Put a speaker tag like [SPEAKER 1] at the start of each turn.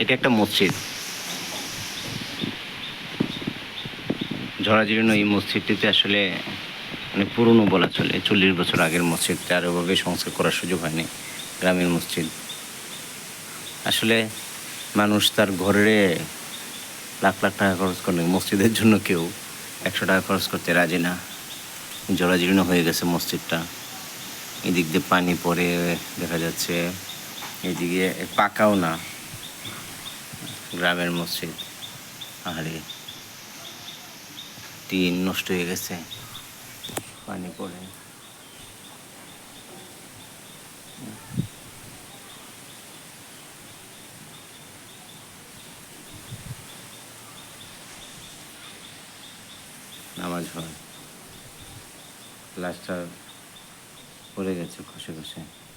[SPEAKER 1] এটা একটা মসজিদ। ঝড়াঝীর্ণ এই মসজিদটিতে আসলে মানে পুরনো বলা চলে। চল্লিশ বছর আগের মসজিদটা আর ওভাবে সংস্কার করার সুযোগ হয়নি গ্রামের মসজিদ। আসলে মানুষ তার ঘরে লাখ লাখ টাকা খরচ করলে মসজিদের জন্য কেউ একশো টাকা খরচ করতে রাজি না। জরাজীর্ণ হয়ে গেছে মসজিদটা। এদিক দিয়ে পানি পড়ে, দেখা যাচ্ছে। এদিকে পাকাও না। গ্রামের মসজিদ। আরে টিন নষ্ট হয়ে গেছে। পানি পড়ে। নামাজ হয়। প্লাস্টার পড়ে গেছে খসে খসে।